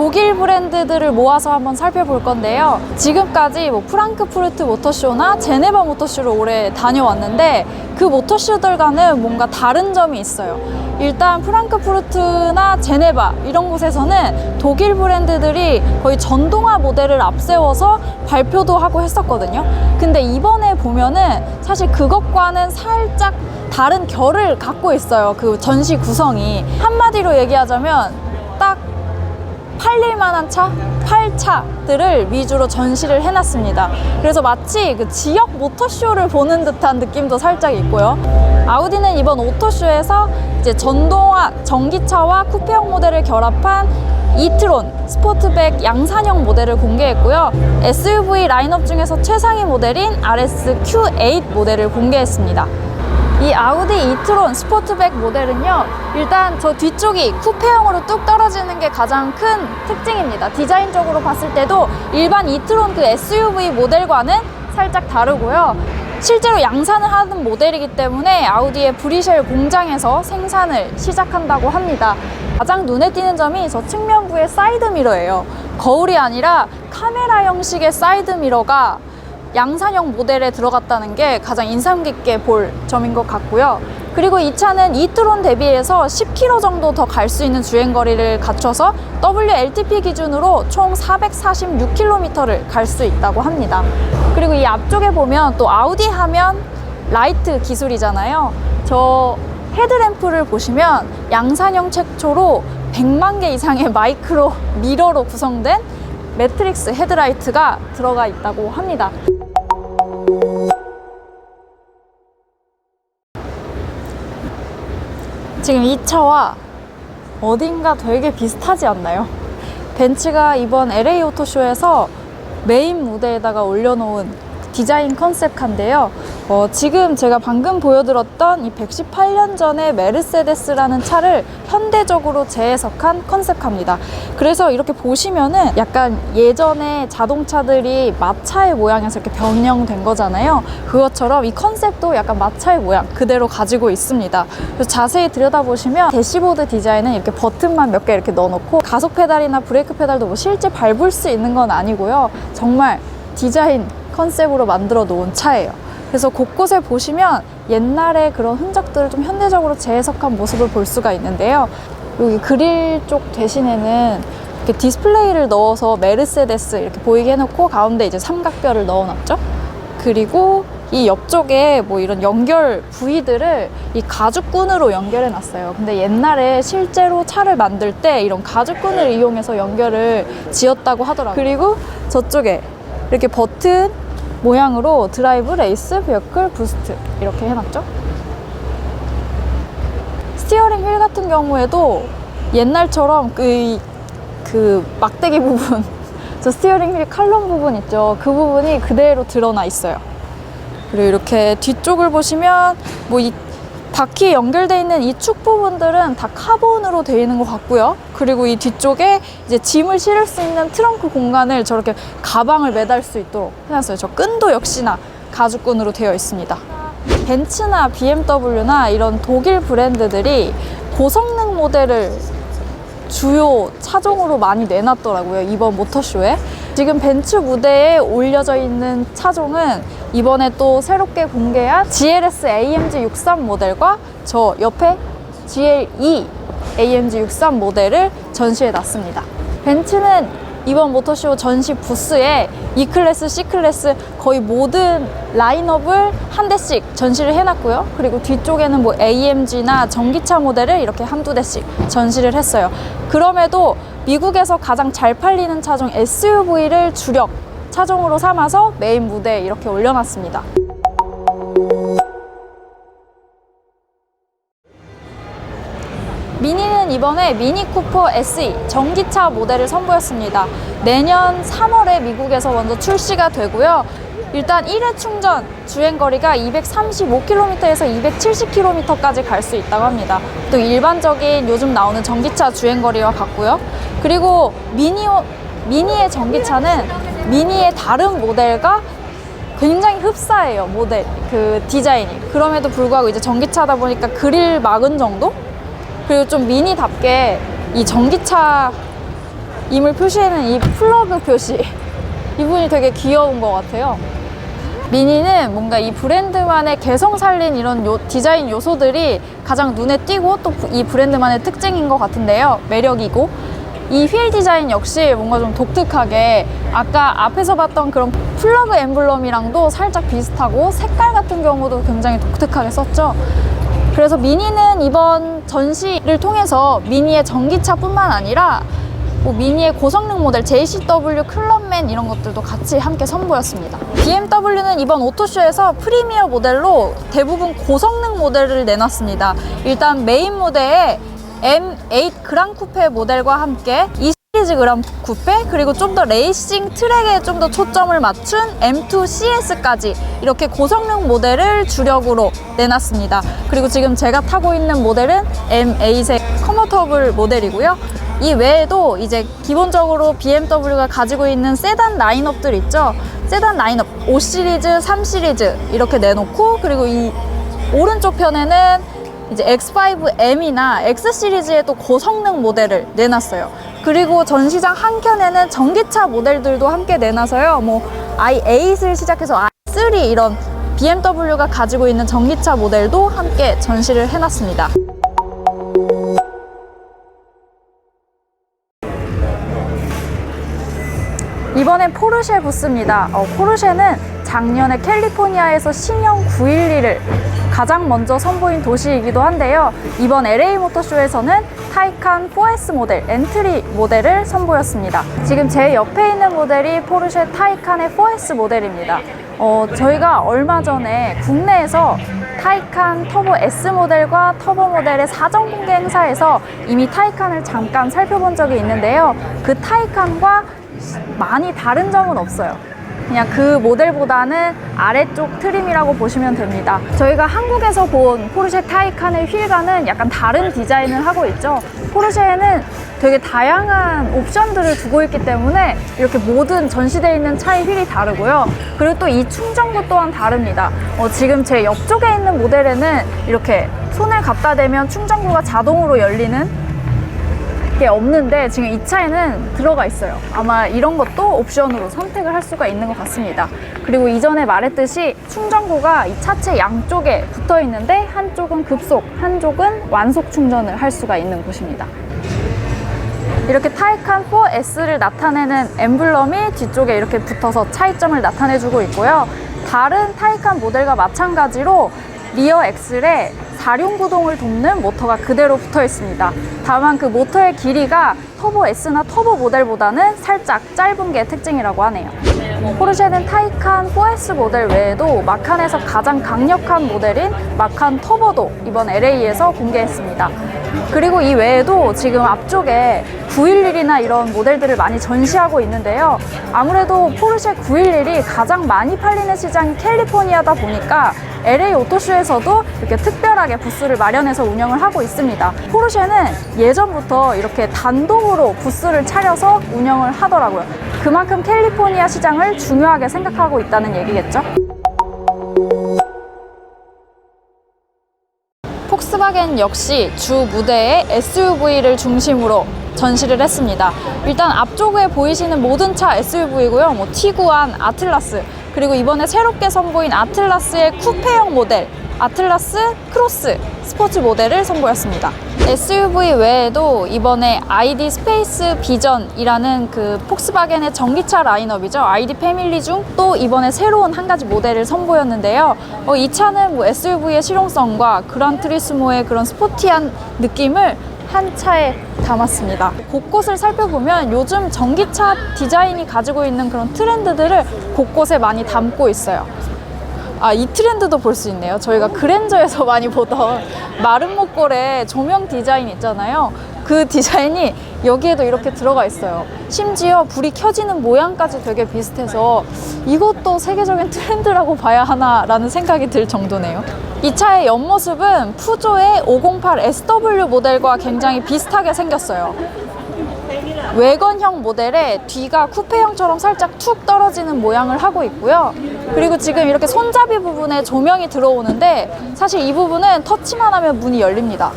독일 브랜드들을 모아서 한번 살펴볼 건데요. 지금까지 뭐 프랑크푸르트 모터쇼나 제네바 모터쇼를 올해 다녀왔는데 그 모터쇼들과는 뭔가 다른 점이 있어요. 일단 프랑크푸르트나 제네바 이런 곳에서는 독일 브랜드들이 거의 전동화 모델을 앞세워서 발표도 하고 했었거든요. 근데 이번에 보면은 사실 그것과는 살짝 다른 결을 갖고 있어요. 그 전시 구성이. 한마디로 얘기하자면 딱 팔릴 만한 차, 팔차들을 위주로 전시를 해놨습니다. 그래서 마치 그 지역 모터쇼를 보는 듯한 느낌도 살짝 있고요. 아우디는 이번 오토쇼에서 이제 전동화 전기차와 쿠페형 모델을 결합한 이트론 스포트백 양산형 모델을 공개했고요. SUV 라인업 중에서 최상위 모델인 RS Q8 모델을 공개했습니다. 이 아우디 이트론 스포트백 모델은요 일단 저 뒤쪽이 쿠페형으로 뚝 떨어지는 게 가장 큰 특징입니다. 디자인적으로 봤을 때도 일반 이트론 그 SUV 모델과는 살짝 다르고요. 실제로 양산을 하는 모델이기 때문에 아우디의 브리셀 공장에서 생산을 시작한다고 합니다. 가장 눈에 띄는 점이 저 측면부의 사이드미러예요. 거울이 아니라 카메라 형식의 사이드미러가 양산형 모델에 들어갔다는 게 가장 인상 깊게 볼 점인 것 같고요. 그리고 이 차는 이트론 대비해서 10km 정도 더 갈 수 있는 주행 거리를 갖춰서 WLTP 기준으로 총 446km를 갈 수 있다고 합니다. 그리고 이 앞쪽에 보면 또 아우디 하면 라이트 기술이잖아요. 저 헤드램프를 보시면 양산형 최초로 100만 개 이상의 마이크로 미러로 구성된 매트릭스 헤드라이트가 들어가 있다고 합니다. 지금 이 차와 어딘가 되게 비슷하지 않나요? 벤츠가 이번 LA 오토쇼에서 메인 무대에다가 올려놓은 디자인 컨셉카인데요. 어, 지금 제가 방금 보여드렸던 이 118년 전의 메르세데스라는 차를 현대적으로 재해석한 컨셉카입니다. 그래서 이렇게 보시면은 약간 예전에 자동차들이 마차의 모양에서 이렇게 변형된 거잖아요. 그것처럼 이 컨셉도 약간 마차의 모양 그대로 가지고 있습니다. 그래서 자세히 들여다보시면 대시보드 디자인은 이렇게 버튼만 몇 개 이렇게 넣어놓고 가속 페달이나 브레이크 페달도 뭐 실제 밟을 수 있는 건 아니고요. 정말 디자인 컨셉으로 만들어 놓은 차예요. 그래서 곳곳에 보시면 옛날의 그런 흔적들을 좀 현대적으로 재해석한 모습을 볼 수가 있는데요. 여기 그릴 쪽 대신에는 이렇게 디스플레이를 넣어서 메르세데스 이렇게 보이게 해놓고 가운데 이제 삼각별을 넣어놨죠. 그리고 이 옆쪽에 뭐 이런 연결 부위들을 이 가죽끈으로 연결해 놨어요. 근데 옛날에 실제로 차를 만들 때 이런 가죽끈을 이용해서 연결을 지었다고 하더라고요. 그리고 저쪽에 이렇게 버튼 모양으로 드라이브, 레이스, 베어클, 부스트 이렇게 해놨죠. 스티어링 휠 같은 경우에도 옛날처럼 그, 그 막대기 부분, 저 스티어링 휠 칼럼 부분 있죠. 그 부분이 그대로 드러나 있어요. 그리고 이렇게 뒤쪽을 보시면 뭐 이 바퀴에 연결되어 있는 이 축 부분들은 다 카본으로 되어 있는 것 같고요. 그리고 이 뒤쪽에 이제 짐을 실을 수 있는 트렁크 공간을 저렇게 가방을 매달 수 있도록 해놨어요. 저 끈도 역시나 가죽끈으로 되어 있습니다. 벤츠나 BMW나 이런 독일 브랜드들이 고성능 모델을 주요 차종으로 많이 내놨더라고요. 이번 모터쇼에. 지금 벤츠 무대에 올려져 있는 차종은 이번에 또 새롭게 공개한 GLS AMG 63 모델과 저 옆에 GL2 AMG 63 모델을 전시해 놨습니다. 벤츠는 이번 모터쇼 전시 부스에 E클래스, C클래스 거의 모든 라인업을 한 대씩 전시를 해놨고요. 그리고 뒤쪽에는 뭐 AMG나 전기차 모델을 이렇게 한두 대씩 전시를 했어요. 그럼에도 미국에서 가장 잘 팔리는 차종 SUV를 주력 차종으로 삼아서 메인 무대에 이렇게 올려놨습니다. 미니는 이번에 미니 쿠퍼 SE 전기차 모델을 선보였습니다. 내년 3월에 미국에서 먼저 출시가 되고요. 일단 1회 충전 주행 거리가 235km에서 270km까지 갈 수 있다고 합니다. 또 일반적인 요즘 나오는 전기차 주행 거리와 같고요. 그리고 미니 미니의 전기차는 미니의 다른 모델과 굉장히 흡사해요 모델 그 디자인이 그럼에도 불구하고 이제 전기차다 보니까 그릴 막은 정도 그리고 좀 미니답게 이 전기차 임을 표시하는 이 플러그 표시 이 부분이 되게 귀여운 것 같아요. 미니는 뭔가 이 브랜드만의 개성 살린 이런 요- 디자인 요소들이 가장 눈에 띄고 또 이 브랜드만의 특징인 것 같은데요. 매력이고. 이 휠 디자인 역시 뭔가 좀 독특하게 아까 앞에서 봤던 그런 플러그 엠블럼이랑도 살짝 비슷하고 색깔 같은 경우도 굉장히 독특하게 썼죠. 그래서 미니는 이번 전시를 통해서 미니의 전기차뿐만 아니라 뭐 미니의 고성능 모델 JCW 클럽맨 이런 것들도 같이 함께 선보였습니다. BMW는 이번 오토쇼에서 프리미어 모델로 대부분 고성능 모델을 내놨습니다. 일단 메인 무대에 M8 그랑 쿠페 모델과 함께 이 시리즈 그랑 쿠페 그리고 좀 더 레이싱 트랙에 좀 더 초점을 맞춘 M2 CS까지 이렇게 고성능 모델을 주력으로 내놨습니다. 그리고 지금 제가 타고 있는 모델은 M8의 컨버터블 모델이고요. 이 외에도 이제 기본적으로 BMW가 가지고 있는 세단 라인업들 있죠. 세단 라인업 5 시리즈, 3 시리즈 이렇게 내놓고 그리고 이 오른쪽 편에는 이제 X5M이나 X 시리즈의 또 고성능 모델을 내놨어요. 그리고 전시장 한 켠에는 전기차 모델들도 함께 내놔서요. 뭐 i8을 시작해서 i3 이런 BMW가 가지고 있는 전기차 모델도 함께 전시를 해놨습니다. 이번엔 포르쉐 부스입니다. 어, 포르쉐는 작년에 캘리포니아에서 신형 911을 가장 먼저 선보인 도시이기도 한데요. 이번 LA 모터쇼에서는 타이칸 4S 모델, 엔트리 모델을 선보였습니다. 지금 제 옆에 있는 모델이 포르쉐 타이칸의 4S 모델입니다. 어, 저희가 얼마 전에 국내에서 타이칸 터보 S 모델과 터보 모델의 사전 공개 행사에서 이미 타이칸을 잠깐 살펴본 적이 있는데요. 그 타이칸과 많이 다른 점은 없어요. 그냥 그 모델보다는 아래쪽 트림이라고 보시면 됩니다. 저희가 한국에서 본 포르쉐 타이칸의 휠과는 약간 다른 디자인을 하고 있죠. 포르쉐에는 되게 다양한 옵션들을 두고 있기 때문에 이렇게 모든 전시되어 있는 차의 휠이 다르고요. 그리고 또 이 충전구 또한 다릅니다. 어, 지금 제 옆쪽에 있는 모델에는 이렇게 손을 갖다 대면 충전구가 자동으로 열리는 게 없는데 지금 이 차에는 들어가 있어요. 아마 이런 것도 옵션으로 선택을 할 수가 있는 것 같습니다. 그리고 이전에 말했듯이 충전구가 이 차체 양쪽에 붙어 있는데 한쪽은 급속, 한쪽은 완속 충전을 할 수가 있는 곳입니다. 이렇게 타이칸 4S를 나타내는 엠블럼이 뒤쪽에 이렇게 붙어서 차이점을 나타내주고 있고요. 다른 타이칸 모델과 마찬가지로 리어 엑셀에 사륜 구동을 돕는 모터가 그대로 붙어 있습니다. 다만 그 모터의 길이가 터보 S나 터보 모델보다는 살짝 짧은 게 특징이라고 하네요. 포르쉐는 타이칸 4S 모델 외에도 마칸에서 가장 강력한 모델인 마칸 터보도 이번 LA에서 공개했습니다. 그리고 이 외에도 지금 앞쪽에 911이나 이런 모델들을 많이 전시하고 있는데요. 아무래도 포르쉐 911이 가장 많이 팔리는 시장이 캘리포니아다 보니까 LA 오토쇼에서도 이렇게 특별하게 부스를 마련해서 운영을 하고 있습니다. 포르쉐는 예전부터 이렇게 단독으로 부스를 차려서 운영을 하더라고요. 그만큼 캘리포니아 시장을 중요하게 생각하고 있다는 얘기겠죠. 폭스바겐 역시 주 무대에 SUV를 중심으로 전시를 했습니다. 일단 앞쪽에 보이시는 모든 차 SUV고요. 뭐 티구안, 아틀라스, 그리고 이번에 새롭게 선보인 아틀라스의 쿠페형 모델, 아틀라스 크로스 스포츠 모델을 선보였습니다. SUV 외에도 이번에 ID 스페이스 비전이라는 그 폭스바겐의 전기차 라인업이죠. ID 패밀리 중 또 이번에 새로운 한 가지 모델을 선보였는데요. 어, 이 차는 뭐 SUV의 실용성과 그란 트리스모의 그런 스포티한 느낌을 한 차에 담았습니다. 곳곳을 살펴보면 요즘 전기차 디자인이 가지고 있는 그런 트렌드들을 곳곳에 많이 담고 있어요. 아, 이 트렌드도 볼 수 있네요. 저희가 그랜저에서 많이 보던 목골의 조명 디자인 있잖아요. 그 디자인이 여기에도 이렇게 들어가 있어요. 심지어 불이 켜지는 모양까지 되게 비슷해서 이것도 세계적인 트렌드라고 봐야 하나라는 생각이 들 정도네요. 이 차의 옆모습은 푸조의 508 SW 모델과 굉장히 비슷하게 생겼어요. 외건형 모델에 뒤가 쿠페형처럼 살짝 툭 떨어지는 모양을 하고 있고요. 그리고 지금 이렇게 손잡이 부분에 조명이 들어오는데 사실 이 부분은 터치만 하면 문이 열립니다.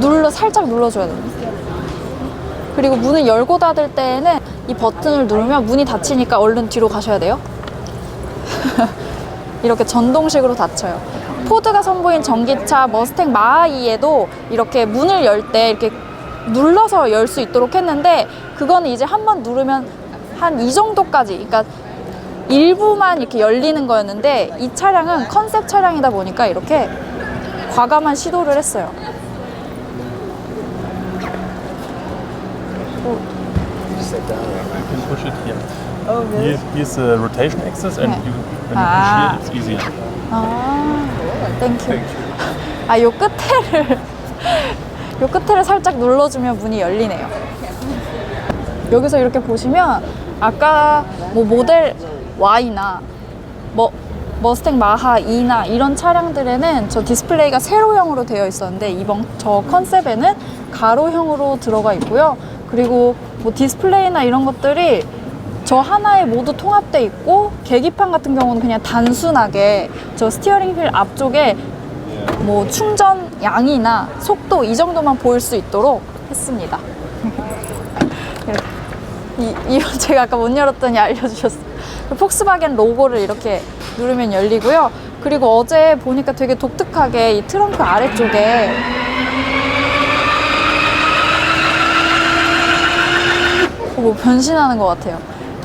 눌러 살짝 눌러줘야 됩니다. 그리고 문을 열고 닫을 때에는 이 버튼을 누르면 문이 닫히니까 얼른 뒤로 가셔야 돼요. 이렇게 전동식으로 닫혀요. 포드가 선보인 전기차 머스탱 마하이에도 이렇게 문을 열 때 이렇게 눌러서 열 수 있도록 했는데 그거는 이제 한 번 누르면 한 이 정도까지 그러니까 일부만 이렇게 열리는 거였는데 이 차량은 컨셉 차량이다 보니까 이렇게 과감한 시도를 했어요. Sit down. You can push it here. Oh, Here, here's the rotation axis, and Yeah. you, when you Ah. push here, it's easier. 아, 땡큐. 아, 요 끝에를, 요 끝에를 살짝 눌러주면 문이 열리네요. 여기서 이렇게 보시면 아까 뭐 모델 Y나 뭐 머스탱 마하 2나 이런 차량들에는 저 디스플레이가 세로형으로 되어 있었는데 이번 저 컨셉에는 가로형으로 들어가 있고요. 그리고 뭐 디스플레이나 이런 것들이 저 하나에 모두 통합돼 있고 계기판 같은 경우는 그냥 단순하게 저 스티어링 휠 앞쪽에 뭐 충전 양이나 속도 이 정도만 보일 수 있도록 했습니다. 이, 이거 제가 아까 못 열었더니 알려주셨어요. 그 폭스바겐 로고를 이렇게 누르면 열리고요. 그리고 어제 보니까 되게 독특하게 이 트렁크 아래쪽에 뭐 변신하는 것 같아요.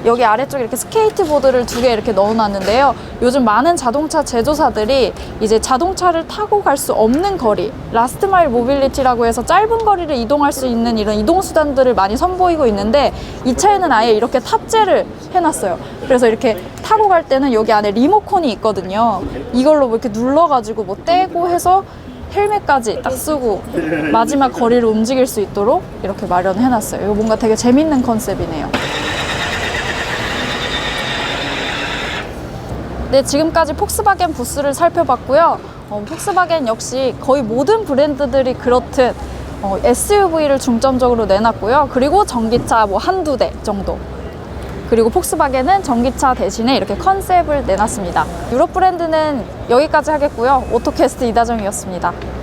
여기 아래쪽에 이렇게 스케이트보드를 두 개 이렇게 넣어놨는데요. 요즘 많은 자동차 제조사들이 이제 자동차를 타고 갈 수 없는 거리, 라스트 마일 모빌리티라고 해서 짧은 거리를 이동할 수 있는 이런 이동 수단들을 많이 선보이고 있는데 이 차에는 아예 이렇게 탑재를 해놨어요. 그래서 이렇게 타고 갈 때는 여기 안에 리모컨이 있거든요. 이걸로 뭐 이렇게 눌러가지고 뭐 떼고 해서 헬멧까지 딱 쓰고 마지막 거리를 움직일 수 있도록 이렇게 마련해놨어요. 이거 뭔가 되게 재밌는 컨셉이네요. 네, 지금까지 폭스바겐 부스를 살펴봤고요. 어, 폭스바겐 역시 거의 모든 브랜드들이 그렇듯 어, SUV를 중점적으로 내놨고요. 그리고 전기차 뭐 한두 대 정도. 그리고 폭스바겐은 전기차 대신에 이렇게 컨셉을 내놨습니다. 유럽 브랜드는 여기까지 하겠고요. 오토캐스트 이다정이었습니다.